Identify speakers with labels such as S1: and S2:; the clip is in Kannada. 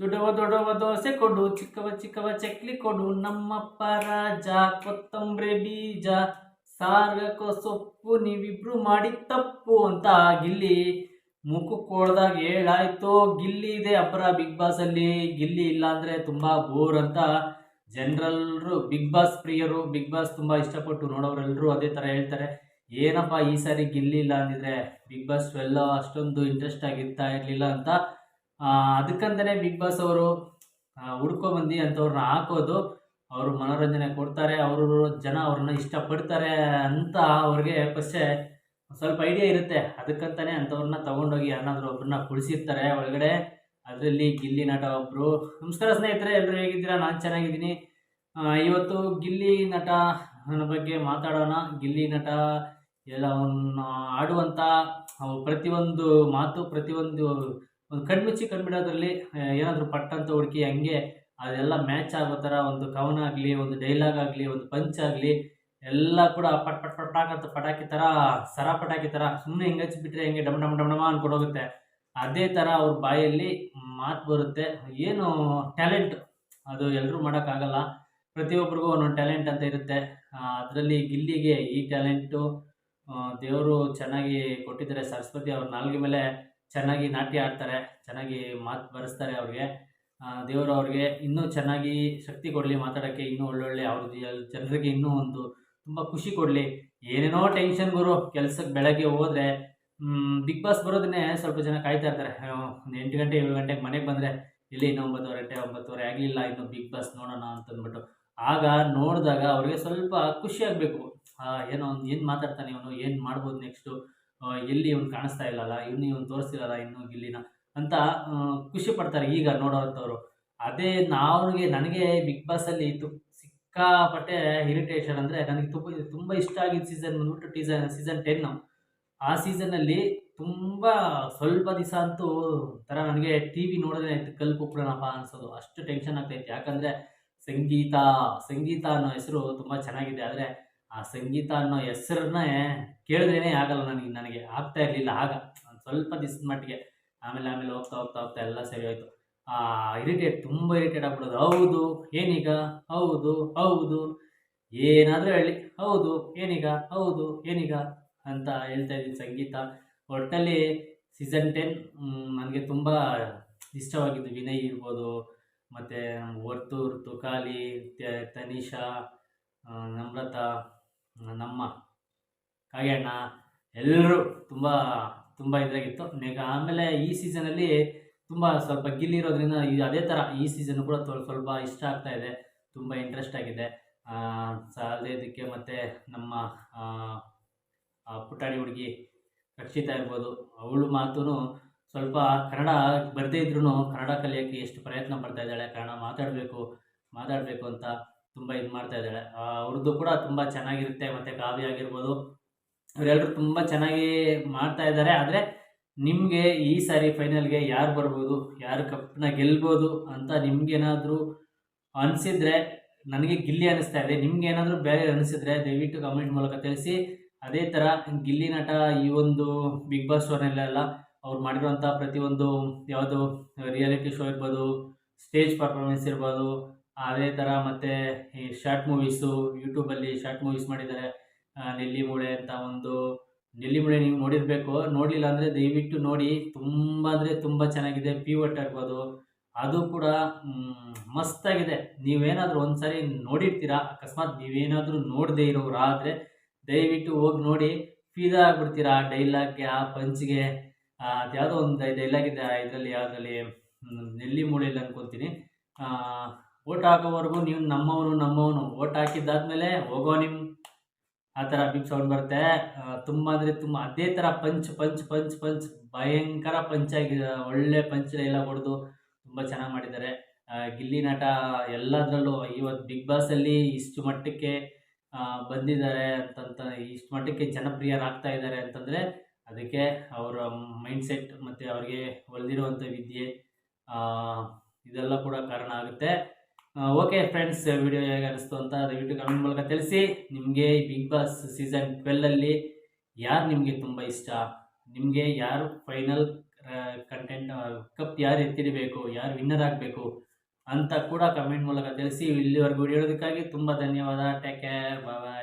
S1: ದೊಡ್ಡವ ದೊಡ್ಡವ ದೋಸೆ ಕೊಡು, ಚಿಕ್ಕವ ಚಿಕ್ಕವ ಚಕ್ಲಿ ಕೊಡು, ನಮ್ಮಪ್ಪ ರಾಜ, ಕೊತ್ತಂಬರಿ ಬೀಜ ಸಾರ್ಗಕ್ಕೋ ಸೊಪ್ಪು, ನೀವಿಬ್ರು ಮಾಡಿ ತಪ್ಪು ಅಂತ ಗಿಲ್ಲಿ ಮುಖಕ್ಕೆ ಕೊಡ್ದಾಗ ಹೇಳಾಯ್ತು ಗಿಲ್ಲಿ ಇದೆ ಅಪರ ಬಿಗ್ ಬಾಸ್ ಅಲ್ಲಿ, ಗಿಲ್ಲಿ ಇಲ್ಲ ಅಂದ್ರೆ ತುಂಬಾ ಬೋರ್ ಅಂತ ಜನರಲ್ರು, ಬಿಗ್ ಬಾಸ್ ಪ್ರಿಯರು, ಬಿಗ್ ಬಾಸ್ ತುಂಬಾ ಇಷ್ಟಪಟ್ಟು ನೋಡೋರೆಲ್ಲರೂ ಅದೇ ತರ ಹೇಳ್ತಾರೆ. ಏನಪ್ಪ ಈ ಸಾರಿ ಗಿಲ್ಲಿ ಇಲ್ಲ ಅಂದಿದ್ರೆ ಬಿಗ್ ಬಾಸ್ ಟ್ವೆಲ್ ಅಷ್ಟೊಂದು ಇಂಟ್ರೆಸ್ಟ್ ಆಗಿರ್ತಾ ಇರಲಿಲ್ಲ ಅಂತ ಆ, ಅದಕ್ಕಂತಾನೆ ಬಿಗ್ ಬಾಸ್ ಅವರು ಹುಡ್ಕೊಬಂದು ಅಂಥವ್ರನ್ನ ಹಾಕೋದು ಅವರು ಮನೋರಂಜನೆ ಕೊಡ್ತಾರೆ ಅವರು ಜನ ಅವ್ರನ್ನ ಇಷ್ಟಪಡ್ತಾರೆ ಅಂತ ಅವ್ರಿಗೆ ಫಸ್ಟೇ ಸ್ವಲ್ಪ ಐಡಿಯಾ ಇರುತ್ತೆ. ಅದಕ್ಕಂತಾನೆ ಅಂಥವ್ರನ್ನ ತಗೊಂಡೋಗಿ ಯಾರನ್ನಾದ್ರೂ ಒಬ್ಬರನ್ನ ಕುಳಿಸಿರ್ತಾರೆ ಒಳಗಡೆ. ಅದರಲ್ಲಿ ಗಿಲ್ಲಿ ನಟ ಒಬ್ಬರು ನಮಸ್ಕಾರ ಸ್ನೇಹಿತರೆ ಎಲ್ಲರೂ ಹೇಗಿದ್ದೀರಾ? ನಾನು ಚೆನ್ನಾಗಿದ್ದೀನಿ. ಇವತ್ತು ಗಿಲ್ಲಿ ನಟ ನನ್ನ ಬಗ್ಗೆ ಮಾತಾಡೋಣ. ಗಿಲ್ಲಿ ನಟ ಎಲ್ಲ ಅವನು ಆಡುವಂಥ ಪ್ರತಿಯೊಂದು ಮಾತು ಪ್ರತಿಯೊಂದು ಒಂದು ಕಣ್ಮುಚ್ಚಿ ಕಣ್ಬಿಡೋದ್ರಲ್ಲಿ ಏನಾದರೂ ಪಟ್ಟಂತ ಹುಡುಕಿ ಹಂಗೆ ಅದೆಲ್ಲ ಮ್ಯಾಚ್ ಆಗೋ ಥರ ಒಂದು ಕವನ ಆಗಲಿ, ಒಂದು ಡೈಲಾಗ್ ಆಗಲಿ, ಒಂದು ಪಂಚ್ ಆಗಲಿ, ಎಲ್ಲ ಕೂಡ ಪಟ್ ಪಟ್ ಪಟ್ ಅಂತ ಪಟಾಕಿ ಥರ, ಸರ ಪಟಾಕಿ ಥರ ಸುಮ್ಮನೆ ಹಿಂಗೆ ಹಚ್ಚಿಬಿಟ್ರೆ ಹೆಂಗೆ ಡಮ್ ಡಮ್ ಡಮ್, ಡಮ ಅನ್ಕೊಂಡು ಹೋಗುತ್ತೆ. ಅದೇ ಥರ ಅವ್ರ ಬಾಯಲ್ಲಿ ಮಾತು ಬರುತ್ತೆ. ಏನು ಟ್ಯಾಲೆಂಟ್ ಅದು ಎಲ್ಲರೂ ಮಾಡೋಕ್ಕಾಗಲ್ಲ. ಪ್ರತಿಯೊಬ್ಬರಿಗೂ ಒಂದೊಂದು ಟ್ಯಾಲೆಂಟ್ ಅಂತ ಇರುತ್ತೆ. ಅದರಲ್ಲಿ ಗಿಲ್ಲಿಗೆ ಈ ಟ್ಯಾಲೆಂಟು ದೇವರು ಚೆನ್ನಾಗಿ ಕೊಟ್ಟಿದ್ದಾರೆ. ಸರಸ್ವತಿ ಅವ್ರ ನಾಲ್ಗೆ ಮೇಲೆ ಚೆನ್ನಾಗಿ ನಾಟ್ಯ ಆಡ್ತಾರೆ, ಚೆನ್ನಾಗಿ ಮಾತು ಬರೆಸ್ತಾರೆ ಅವ್ರಿಗೆ. ದೇವರು ಅವ್ರಿಗೆ ಇನ್ನೂ ಚೆನ್ನಾಗಿ ಶಕ್ತಿ ಕೊಡಲಿ ಮಾತಾಡೋಕ್ಕೆ, ಇನ್ನೂ ಒಳ್ಳೊಳ್ಳೆ ಅವ್ರ ಜನರಿಗೆ ಇನ್ನೂ ಒಂದು ತುಂಬ ಖುಷಿ ಕೊಡಲಿ. ಏನೇನೋ ಟೆನ್ಷನ್ ಗುರು, ಕೆಲಸಕ್ಕೆ ಬೆಳಗ್ಗೆ ಹೋದರೆ ಬಿಗ್ ಬಾಸ್ ಬರೋದನ್ನೇ ಸ್ವಲ್ಪ ಜನ ಕಾಯ್ತಾ ಇರ್ತಾರೆ. ಒಂದು ಎಂಟು ಗಂಟೆ, ಏಳು ಗಂಟೆಗೆ ಮನೆಗೆ ಬಂದರೆ ಇಲ್ಲಿ ಇನ್ನೂ ಒಂಬತ್ತುವರೆ ಗಂಟೆ, ಒಂಬತ್ತುವರೆ ಆಗಲಿಲ್ಲ ಇನ್ನು ಬಿಗ್ ಬಾಸ್ ನೋಡೋಣ ಅಂತಂದ್ಬಿಟ್ಟು. ಆಗ ನೋಡಿದಾಗ ಅವ್ರಿಗೆ ಸ್ವಲ್ಪ ಖುಷಿ ಆಗಬೇಕು. ಏನೋ ಒಂದು, ಏನು ಮಾತಾಡ್ತಾನೆ ಇವನು, ಏನು ಮಾಡ್ಬೋದು ನೆಕ್ಸ್ಟು ಎಲ್ಲಿ ಇವ್ನು ಕಾಣಿಸ್ತಾ ಇಲ್ಲಲ್ಲ, ಇವ್ನು ಇವ್ನು ತೋರಿಸ್ತಿರಲ್ಲ ಇನ್ನೂ ಇಲ್ಲಿನ ಅಂತ ಖುಷಿ ಪಡ್ತಾರೆ ಈಗ ನೋಡೋವಂಥವ್ರು ಅದೇ ನಾವ್ಗೆ ನನಗೆ ಬಿಗ್ ಬಾಸಲ್ಲಿ ತು, ಸಿಕ್ಕಾಪಟ್ಟೆ ಇರಿಟೇಷನ್ ಅಂದರೆ ನನಗೆ ತುಂಬ ತುಂಬ ಇಷ್ಟ ಆಗಿದ್ದ ಸೀಸನ್ ಬಂದ್ಬಿಟ್ಟು ಟೀಸನ್ ಸೀಸನ್ ಟೆನ್ನು ಆ ಸೀಸನಲ್ಲಿ ತುಂಬ ಸ್ವಲ್ಪ ದಿವಸ ಅಂತೂ ಥರ ನನಗೆ ಟಿ ವಿ ನೋಡಿದ್ರೆ ಕಲ್ಪುಪ್ರಣಪ್ಪ ಅನ್ಸೋದು. ಅಷ್ಟು ಟೆನ್ಷನ್ ಆಗ್ತಾಯಿತ್ತು ಯಾಕಂದರೆ ಸಂಗೀತ ಸಂಗೀತ ಅನ್ನೋ ಹೆಸರು ತುಂಬ ಚೆನ್ನಾಗಿದೆ. ಆದರೆ ಆ ಸಂಗೀತ ಅನ್ನೋ ಹೆಸರನ್ನೇ ಕೇಳಿದ್ರೇನೆ ಆಗಲ್ಲ ನನಗೆ ನನಗೆ ಆಗ್ತಾ ಇರಲಿಲ್ಲ ಆಗ. ಸ್ವಲ್ಪ ದಿವಸದ ಮಟ್ಟಿಗೆ ಆಮೇಲೆ ಆಮೇಲೆ ಹೋಗ್ತಾ ಹೋಗ್ತಾ ಹೋಗ್ತಾ ಎಲ್ಲ ಸರಿ ಹೋಯ್ತು. ಆ ಇರಿಟೇಟ್ ತುಂಬ ಇರಿಟೇಟ್ ಆಗ್ಬಿಡೋದು. ಹೌದು, ಏನೀಗ? ಹೌದು ಹೌದು. ಏನಾದರೂ ಹೇಳಿ. ಹೌದು, ಏನೀಗ? ಹೌದು, ಏನೀಗ? ಅಂತ ಹೇಳ್ತಾ ಇದ್ದೀನಿ ಸಂಗೀತ. ಒಟ್ಟಲ್ಲಿ ಸೀಸನ್ ಟೆನ್ ನನಗೆ ತುಂಬ ಇಷ್ಟವಾಗಿದ್ದು ವಿನಯ್ ಇರ್ಬೋದು, ಮತ್ತು ವರ್ತೂರ್, ತುಕಾಲಿ ತನಿಷಾ ನಮ್ರತಾ ನಮ್ಮ ಕಾಯಣ್ಣ ಎಲ್ಲರೂ ತುಂಬ ತುಂಬ ಇದಾಗಿತ್ತು ನೆಗ ಆಮೇಲೆ ಈ ಸೀಸನಲ್ಲಿ ತುಂಬ ಸ್ವಲ್ಪ ಗಿಲ್ಲಿರೋದ್ರಿಂದ ಈ ಅದೇ ಥರ ಈ ಸೀಸನ್ ಕೂಡ ಸ್ವಲ್ಪ ಇಷ್ಟ ಆಗ್ತಾ ಇದೆ. ತುಂಬ ಇಂಟ್ರೆಸ್ಟ್ ಆಗಿದೆ. ಸಾಲದಕ್ಕೆ ಮತ್ತು ನಮ್ಮ ಪುಟಾಣಿ ಹುಡುಗಿ ರಕ್ಷಿತಾ ಇರ್ಬೋದು. ಅವಳು ಮಾತು ಸ್ವಲ್ಪ ಕನ್ನಡ ಬರದೇ ಇದ್ರೂ ಕನ್ನಡ ಕಲಿಯೋಕ್ಕೆ ಎಷ್ಟು ಪ್ರಯತ್ನ ಪಡ್ತಾ ಇದ್ದಾಳೆ, ಕನ್ನಡ ಮಾತಾಡಬೇಕು ಮಾತಾಡಬೇಕು ಅಂತ ತುಂಬ ಇದು ಮಾಡ್ತಾ ಇದ್ದಾಳೆ. ಅವ್ರದ್ದು ಕೂಡ ತುಂಬ ಚೆನ್ನಾಗಿರುತ್ತೆ, ಮತ್ತು ಕಾವ್ಯ ಆಗಿರ್ಬೋದು. ಇವರೆಲ್ಲರೂ ತುಂಬ ಚೆನ್ನಾಗಿ ಮಾಡ್ತಾ ಇದ್ದಾರೆ. ಆದರೆ ನಿಮಗೆ ಈ ಸಾರಿ ಫೈನಲ್ಗೆ ಯಾರು ಬರ್ಬೋದು, ಯಾರು ಕಪ್ನ ಗೆಲ್ಬೋದು ಅಂತ ನಿಮ್ಗೇನಾದರೂ ಅನಿಸಿದ್ರೆ, ನನಗೆ ಗಿಲ್ಲಿ ಅನಿಸ್ತಾ ಇದೆ. ನಿಮ್ಗೆ ಏನಾದರೂ ಬೇರೆ ಅನಿಸಿದ್ರೆ ದಯವಿಟ್ಟು ಕಮೆಂಟ್ ಮೂಲಕ ತಿಳಿಸಿ. ಅದೇ ಥರ ಗಿಲ್ಲಿ ನಟ ಈ ಒಂದು ಬಿಗ್ ಬಾಸ್ ಶೋನಲ್ಲೆಲ್ಲ ಅವ್ರು ಮಾಡಿರುವಂಥ ಪ್ರತಿಯೊಂದು ಯಾವುದು ರಿಯಾಲಿಟಿ ಶೋ ಇರ್ಬೋದು ಸ್ಟೇಜ್ ಪರ್ಫಾರ್ಮೆನ್ಸ್ ಇರ್ಬೋದು ಅದೇ ಥರ ಮತ್ತು ಈ ಶಾರ್ಟ್ ಮೂವೀಸು ಯೂಟ್ಯೂಬಲ್ಲಿ ಶಾರ್ಟ್ ಮೂವೀಸ್ ಮಾಡಿದ್ದಾರೆ. ನೆಲ್ಲಿ ಮೂಳೆ ಅಂತ ಒಂದು, ನೆಲ್ಲಿ ಮೂಳೆ ನೀವು ನೋಡಿರಬೇಕು. ನೋಡಲಿಲ್ಲ ಅಂದರೆ ದಯವಿಟ್ಟು ನೋಡಿ. ತುಂಬ ಅಂದರೆ ತುಂಬ ಚೆನ್ನಾಗಿದೆ ಪಿ ವಟ್ ಇರ್ಬೋದು ಅದು ಕೂಡ ಮಸ್ತಾಗಿದೆ ನೀವೇನಾದರೂ ಒಂದು ಸಾರಿ ನೋಡಿರ್ತೀರಾ? ಅಕಸ್ಮಾತ್ ನೀವೇನಾದರೂ ನೋಡದೇ ಇರೋರಾದರೆ ದಯವಿಟ್ಟು ಹೋಗಿ ನೋಡಿ. ಫೀದಾ ಆಗ್ಬಿಡ್ತೀರಾ? ಆ ಡೈಲಾಗ್ಗೆ ಆ ಪಂಚ್ಗೆ ಅದ್ಯಾವುದೋ ಒಂದು ಡೈಲಾಗ್ ಇದೆ ಇದರಲ್ಲಿ, ಯಾವುದರಲ್ಲಿ ನೆಲ್ಲಿ ಮೂಳೆಯಲ್ಲಿ ಅನ್ಕೊತೀನಿ. ಓಟ್ ಹಾಕೋವರೆಗೂ ನೀವು ನಮ್ಮವನು ನಮ್ಮವನು. ಓಟ್ ಹಾಕಿದ್ದಾದ್ಮೇಲೆ ಹೋಗೋ ನಿಮ್ಮ ಆ ಥರ ಬಿಗ್ ಸೌಂಡ್ ಬರುತ್ತೆ. ತುಂಬ ಅಂದರೆ ತುಂಬ, ಅದೇ ಥರ ಪಂಚ್ ಪಂಚ್ ಪಂಚ್ ಪಂಚ್, ಭಯಂಕರ ಪಂಚ್ ಆಗಿದೆ ಒಳ್ಳೆ ಪಂಚ್ ಎಲ್ಲ ಹೊಡೆದು ತುಂಬ ಚೆನ್ನಾಗಿ ಮಾಡಿದ್ದಾರೆ. ಗಿಲ್ಲಿ ನಟ ಎಲ್ಲದರಲ್ಲೂ ಇವತ್ತು ಬಿಗ್ ಬಾಸಲ್ಲಿ ಇಷ್ಟು ಮಟ್ಟಕ್ಕೆ ಬಂದಿದ್ದಾರೆ ಅಂತಂತ, ಇಷ್ಟು ಮಟ್ಟಕ್ಕೆ ಜನಪ್ರಿಯರಾಗ್ತಾ ಇದ್ದಾರೆ ಅಂತಂದರೆ ಅದಕ್ಕೆ ಅವರ ಮೈಂಡ್ಸೆಟ್ ಮತ್ತು ಅವ್ರಿಗೆ ಒಲಿದಿರುವಂಥ ವಿದ್ಯೆ ಇದೆಲ್ಲ ಕೂಡ ಕಾರಣ ಆಗುತ್ತೆ. ಓಕೆ ಫ್ರೆಂಡ್ಸ್ ವಿಡಿಯೋ ಹೇಗೆ ಅನಿಸ್ತು ಅಂತ ದಯವಿಟ್ಟು ಕಮೆಂಟ್ ಮೂಲಕ ತಿಳಿಸಿ. ನಿಮಗೆ ಬಿಗ್ ಬಾಸ್ ಸೀಸನ್ ಟ್ವೆಲ್ಲಲ್ಲಿ ಯಾರು ನಿಮಗೆ ತುಂಬ ಇಷ್ಟ? ನಿಮಗೆ ಯಾರು ಫೈನಲ್ ಕಂಟೆಂಟ್ ಕಪ್ ಯಾರು ಎತ್ತಿಡಬೇಕು, ಯಾರು ವಿನ್ನರ್ ಆಗಬೇಕು ಅಂತ ಕೂಡ ಕಮೆಂಟ್ ಮೂಲಕ ತಿಳಿಸಿ. ಇಲ್ಲಿವರೆಗೂ ಹೇಳೋದಕ್ಕಾಗಿ ತುಂಬ ಧನ್ಯವಾದ. Take care bye